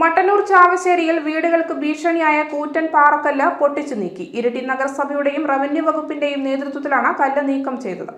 മട്ടന്നൂർ ചാവശ്ശേരിയിൽ വീടുകൾക്ക് ഭീഷണിയായ കൂറ്റൻ പാറക്കല്ല് പൊട്ടിച്ചു നീക്കി. ഇരിട്ടി നഗരസഭയുടെയും റവന്യൂ വകുപ്പിന്റെയും നേതൃത്വത്തിലാണ് കല്ല് നീക്കം ചെയ്തത്.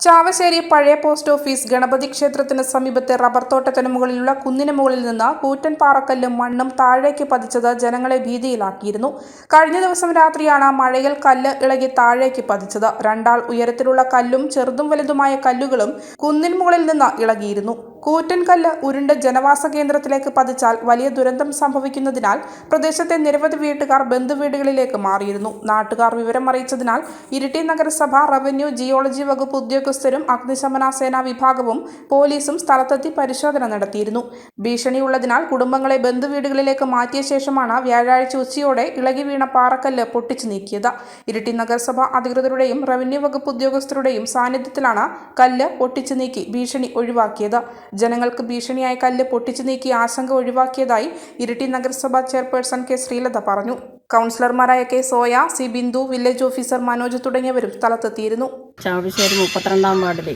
ചാവശ്ശേരി പഴയ പോസ്റ്റ് ഓഫീസ് ഗണപതി ക്ഷേത്രത്തിന് സമീപത്തെ റബ്ബർ തോട്ടത്തിന് മുകളിലുള്ള കുന്നിന് മുകളിൽ നിന്ന് കൂറ്റൻ പാറക്കല്ലും മണ്ണും താഴേക്ക് പതിച്ചത് ജനങ്ങളെ ഭീതിയിലാക്കിയിരുന്നു. കഴിഞ്ഞ ദിവസം രാത്രിയാണ് മഴയിൽ കല്ല് ഇളകി താഴേക്ക് പതിച്ചത്. രണ്ടാൾ ഉയരത്തിലുള്ള കല്ലും ചെറുതും വലുതുമായ കല്ലുകളും കുന്നിൻ മുകളിൽ നിന്ന് ഇളകിയിരുന്നു. കൂറ്റൻ ഉരുണ്ട ജനവാസ കേന്ദ്രത്തിലേക്ക് പതിച്ചാൽ വലിയ ദുരന്തം സംഭവിക്കുന്നതിനാൽ പ്രദേശത്തെ നിരവധി വീട്ടുകാർ ബന്ധുവീടുകളിലേക്ക് മാറിയിരുന്നു. നാട്ടുകാർ വിവരം അറിയിച്ചതിനാൽ ഇരിട്ടി നഗരസഭ റവന്യൂ ജിയോളജി വകുപ്പ് ഉദ്യോഗസ്ഥരും അഗ്നിശമന സേനാ വിഭാഗവും പോലീസും സ്ഥലത്തെത്തി പരിശോധന നടത്തിയിരുന്നു. ഭീഷണിയുള്ളതിനാൽ കുടുംബങ്ങളെ ബന്ധുവീടുകളിലേക്ക് മാറ്റിയ ശേഷമാണ് വ്യാഴാഴ്ച ഉച്ചയോടെ ഇളകി വീണ പാറക്കല്ല് പൊട്ടിച്ചു നീക്കിയത്. ഇരിട്ടി നഗരസഭ അധികൃതരുടെയും റവന്യൂ വകുപ്പ് ഉദ്യോഗസ്ഥരുടെയും സാന്നിധ്യത്തിലാണ് കല്ല് പൊട്ടിച്ചു നീക്കി ഭീഷണി ഒഴിവാക്കിയത്. ജനങ്ങൾക്ക് ഭീഷണിയായ കല്ല് പൊട്ടിച്ചു നീക്കി ആശങ്ക ഒഴിവാക്കിയതായി ഇരിട്ടി നഗരസഭാ ചെയർപേഴ്സൺ കെ ശ്രീലത പറഞ്ഞു. കൗൺസിലർമാരായ K Soya C Bindu village officer Manoj തുടങ്ങിയവരും സ്ഥലത്തെത്തിയിരുന്നു. ചാവശ്ശേരി മുപ്പത്തിരണ്ടാം വാർഡിലെ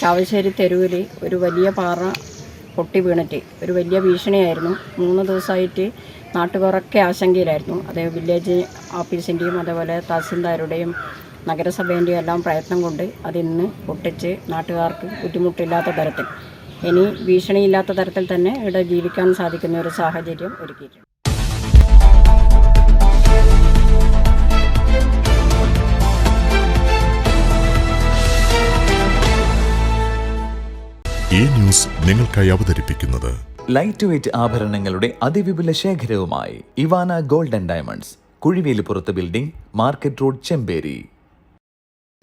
ചാവശ്ശേരി തെരുവിൽ ഒരു വലിയ പാറ പൊട്ടി വീണിട്ട് ഒരു വലിയ ഭീഷണിയായിരുന്നു. മൂന്ന് ദിവസമായിട്ട് നാട്ടുകാരൊക്കെ ആശങ്കയിലായിരുന്നു. അതേ വില്ലേജ് ഓഫീസിന്റെയും അതേപോലെ തഹസിൽദാരുടെയും നഗരസഭേന്റെയും എല്ലാം പ്രയത്നം കൊണ്ട് അതിന്ന് പൊട്ടിച്ച് നാട്ടുകാർക്ക് ബുദ്ധിമുട്ടില്ലാത്ത തരത്തിൽ ഇനി ഭീഷണിയില്ലാത്ത തരത്തിൽ തന്നെ ഇവിടെ ജീവിക്കാൻ സാധിക്കുന്ന ഒരു സാഹചര്യം ഒരുക്കിയിട്ടുണ്ട്. ഈ ന്യൂസ് നിങ്ങൾക്കായി അവതരിപ്പിക്കുന്നത് ലൈറ്റ് വെയിറ്റ് ആഭരണങ്ങളുടെ അതിവിപുല ശേഖരവുമായി Ivana golden diamonds കുഴിവേലിപ്പുറത്ത് building market road Chemperi